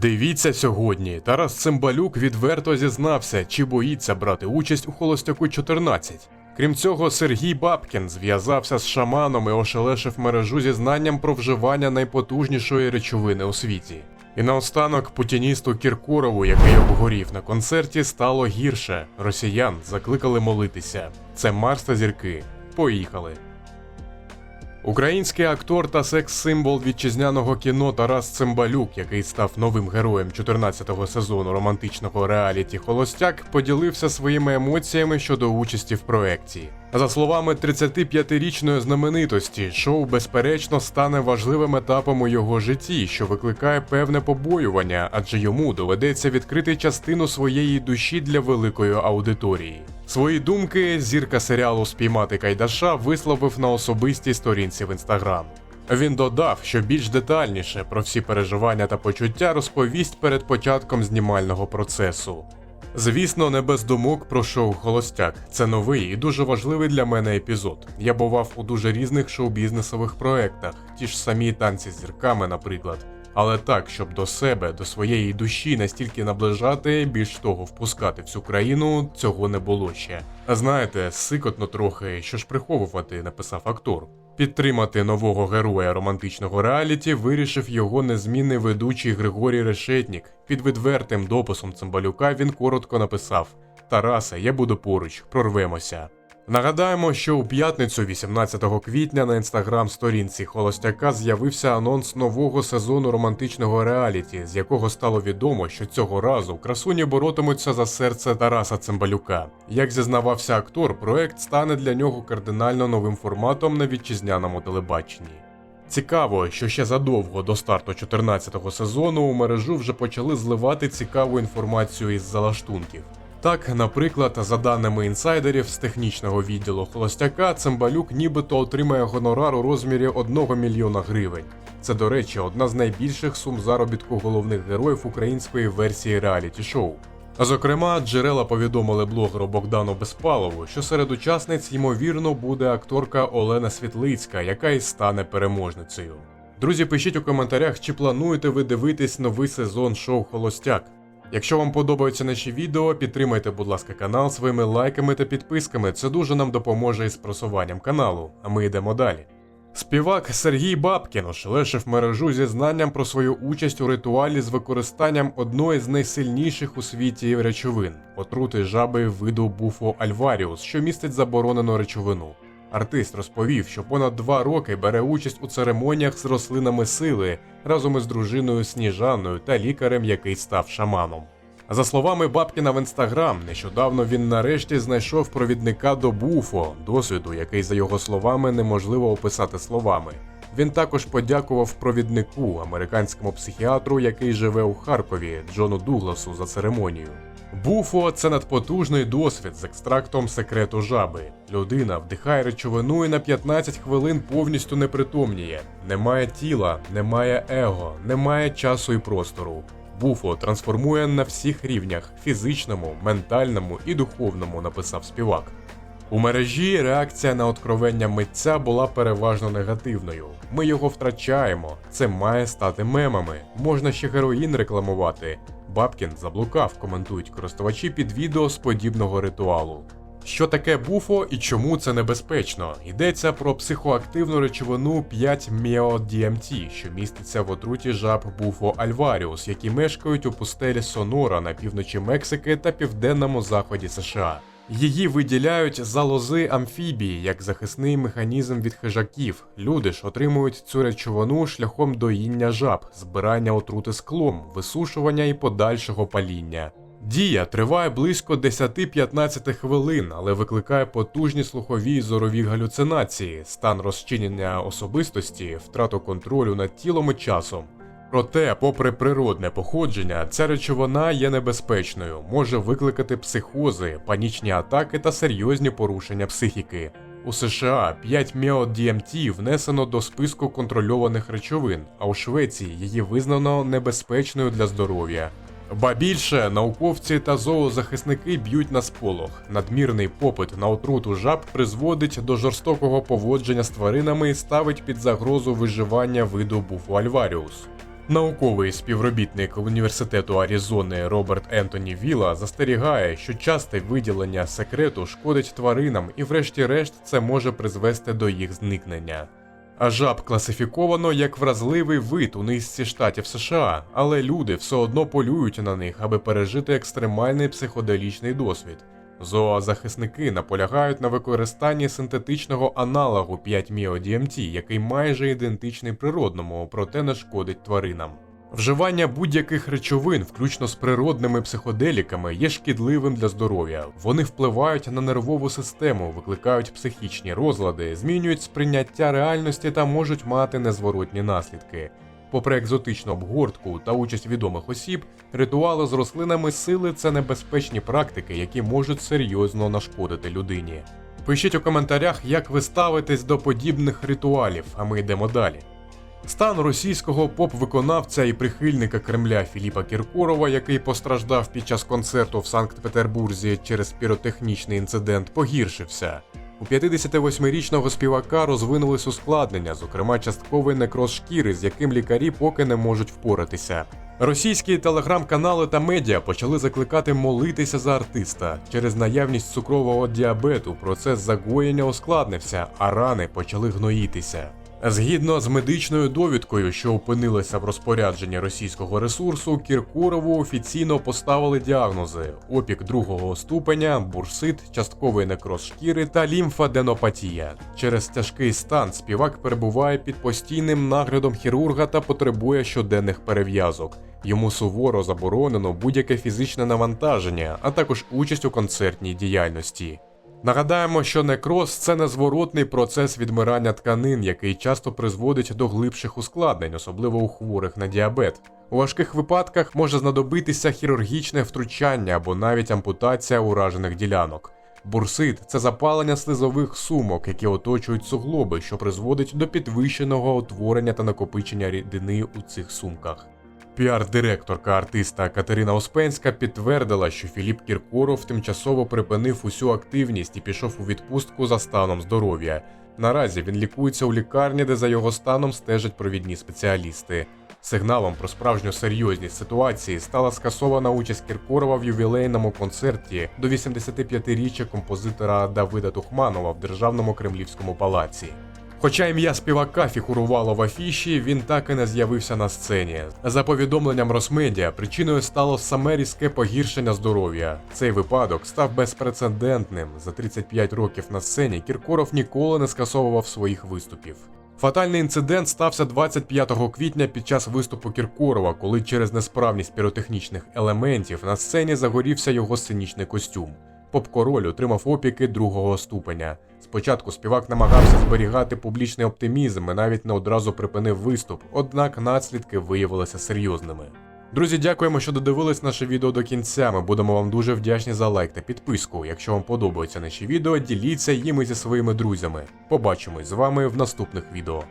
Дивіться сьогодні. Тарас Цимбалюк відверто зізнався, чи боїться брати участь у Холостяку 14. Крім цього, Сергій Бабкін зв'язався з шаманом і ошелешив мережу зі знанням про вживання найпотужнішої речовини у світі. І наостанок путіністу Кіркорову, який обгорів на концерті, стало гірше. Росіян закликали молитися. Це Марс та зірки. Поїхали. Український актор та секс-символ вітчизняного кіно Тарас Цимбалюк, який став новим героєм 14-го сезону романтичного реаліті Холостяк, поділився своїми емоціями щодо участі в проекті. За словами 35-річної знаменитості, шоу безперечно стане важливим етапом у його житті, що викликає певне побоювання, адже йому доведеться відкрити частину своєї душі для великої аудиторії. Свої думки зірка серіалу Спіймати Кайдаша висловив на особистій сторінці в інстаграм. Він додав, що більш детальніше про всі переживання та почуття розповість перед початком знімального процесу. Звісно, не без думок про шоу Холостяк. Це новий і дуже важливий для мене епізод. Я бував у дуже різних шоу-бізнесових проектах, ті ж самі танці з зірками, наприклад. Але так, щоб до себе, до своєї душі настільки наближати, більш того, впускати в цю країну, цього не було ще. А знаєте, сикотно трохи, що ж приховувати, написав актор. Підтримати нового героя романтичного реаліті вирішив його незмінний ведучий Григорій Решетнік. Під відвертим дописом Цимбалюка він коротко написав: Тарасе, я буду поруч, прорвемося. Нагадаємо, що у п'ятницю, 18 квітня, на інстаграм-сторінці Холостяка з'явився анонс нового сезону романтичного реаліті, з якого стало відомо, що цього разу красуні боротимуться за серце Тараса Цимбалюка. Як зізнавався актор, проект стане для нього кардинально новим форматом на вітчизняному телебаченні. Цікаво, що ще задовго до старту 14-го сезону у мережу вже почали зливати цікаву інформацію із залаштунків. Так, наприклад, за даними інсайдерів з технічного відділу Холостяка, Цимбалюк нібито отримає гонорар у розмірі 1 мільйона гривень. Це, до речі, одна з найбільших сум заробітку головних героїв української версії реаліті-шоу. Зокрема, джерела повідомили блогеру Богдану Безпалову, що серед учасниць ймовірно буде акторка Олена Світлицька, яка і стане переможницею. Друзі, пишіть у коментарях, чи плануєте ви дивитись новий сезон шоу Холостяк. Якщо вам подобаються наші відео, підтримайте, будь ласка, канал своїми лайками та підписками. Це дуже нам допоможе із просуванням каналу. А ми йдемо далі. Співак Сергій Бабкін ошелешив мережу зі знанням про свою участь у ритуалі з використанням одної з найсильніших у світі речовин отрути жаби виду буфо альваріус, що містить заборонену речовину. Артист розповів, що понад два роки бере участь у церемоніях з рослинами сили разом із дружиною Сніжаною та лікарем, який став шаманом. За словами Бабкіна в інстаграм, нещодавно він нарешті знайшов провідника до буфо, досвіду, який, за його словами, неможливо описати словами. Він також подякував провіднику, американському психіатру, який живе у Харкові, Джону Дугласу, за церемонію. Буфо це надпотужний досвід з екстрактом секрету жаби. Людина вдихає речовину і на 15 хвилин повністю непритомніє. Немає тіла, немає его, немає часу і простору. Буфо трансформує на всіх рівнях фізичному, ментальному і духовному, написав співак. У мережі реакція на откровення митця була переважно негативною. Ми його втрачаємо. Це має стати мемами. Можна ще героїн рекламувати. Бабкін заблукав, коментують користувачі під відео з подібного ритуалу. Що таке буфо і чому це небезпечно? Йдеться про психоактивну речовину 5 міо-DMT, що міститься в отруті жаб буфо альваріус, які мешкають у пустелі Сонора на півночі Мексики та південному заході США. Її виділяють залози амфібії як захисний механізм від хижаків. Люди ж отримують цю речовину шляхом доїння жаб, збирання отрути склом, висушування і подальшого паління. Дія триває близько 10-15 хвилин, але викликає потужні слухові і зорові галюцинації, стан розчинення особистості, втрату контролю над тілом і часом. Проте, попри природне походження, ця речовина є небезпечною, може викликати психози, панічні атаки та серйозні порушення психіки. У США 5 DMT внесено до списку контрольованих речовин, а у Швеції її визнано небезпечною для здоров'я. Ба більше науковці та зоозахисники б'ють на сполох. Надмірний попит на отруту жаб призводить до жорстокого поводження з тваринами і ставить під загрозу виживання виду буфо альваріус. Науковий співробітник університету Аризони Роберт Ентоні Віла застерігає, що часте виділення секрету шкодить тваринам і, врешті-решт, це може призвести до їх зникнення. А жаб класифіковано як вразливий вид у низці штатів США, але люди все одно полюють на них, аби пережити екстремальний психоделічний досвід. Зоозахисники наполягають на використанні синтетичного аналогу 5-міо-DMT, який майже ідентичний природному, проте не шкодить тваринам. Вживання будь-яких речовин, включно з природними психоделіками, є шкідливим для здоров'я. Вони впливають на нервову систему, викликають психічні розлади, змінюють сприйняття реальності та можуть мати незворотні наслідки. Попри екзотичну обгортку та участь відомих осіб, ритуали з рослинами сили це небезпечні практики, які можуть серйозно нашкодити людині. Пишіть у коментарях, як ви ставитесь до подібних ритуалів, а ми йдемо далі. Стан російського поп-виконавця і прихильника Кремля Філіпа Кіркорова, який постраждав під час концерту в Санкт-Петербурзі через піротехнічний інцидент, погіршився. У 58-річного співака розвинулись ускладнення, зокрема частковий некроз шкіри, з яким лікарі поки не можуть впоратися. Російські телеграм-канали та медіа почали закликати молитися за артиста. Через наявність цукрового діабету процес загоєння ускладнився, а рани почали гноїтися. Згідно з медичною довідкою, що опинилася в розпорядженні російського ресурсу, Кіркорову офіційно поставили діагнози: опік другого ступеня, бурсит, частковий некроз шкіри та лімфаденопатія. Через тяжкий стан співак перебуває під постійним наглядом хірурга та потребує щоденних перев'язок. Йому суворо заборонено будь-яке фізичне навантаження, а також участь у концертній діяльності. Нагадаємо, що некроз це незворотний процес відмирання тканин, який часто призводить до глибших ускладнень, особливо у хворих на діабет. У важких випадках може знадобитися хірургічне втручання або навіть ампутація уражених ділянок. Бурсит це запалення слизових сумок, які оточують суглоби, що призводить до підвищеного утворення та накопичення рідини у цих сумках. Піар-директорка артиста Катерина Оспенська підтвердила, що Філіп Кіркоров тимчасово припинив усю активність і пішов у відпустку за станом здоров'я. Наразі він лікується у лікарні, де за його станом стежать провідні спеціалісти. Сигналом про справжню серйозність ситуації стала скасована участь Кіркорова в ювілейному концерті до 85-річчя композитора Давида Тухманова в Державному Кремлівському палаці. Хоча ім'я співака фігурувало в афіші, він так і не з'явився на сцені. За повідомленням Росмедіа, причиною стало саме різке погіршення здоров'я. Цей випадок став безпрецедентним. За 35 років на сцені Кіркоров ніколи не скасовував своїх виступів. Фатальний інцидент стався 25 квітня під час виступу Кіркорова, коли через несправність піротехнічних елементів на сцені загорівся його сценічний костюм. Поп-король отримав опіки другого ступеня. Спочатку співак намагався зберігати публічний оптимізм і навіть не одразу припинив виступ, однак наслідки виявилися серйозними. Друзі, дякуємо, що додивились наше відео до кінця. Ми будемо вам дуже вдячні за лайк та підписку. Якщо вам подобаються наші відео, діліться їми зі своїми друзями. Побачимось з вами в наступних відео.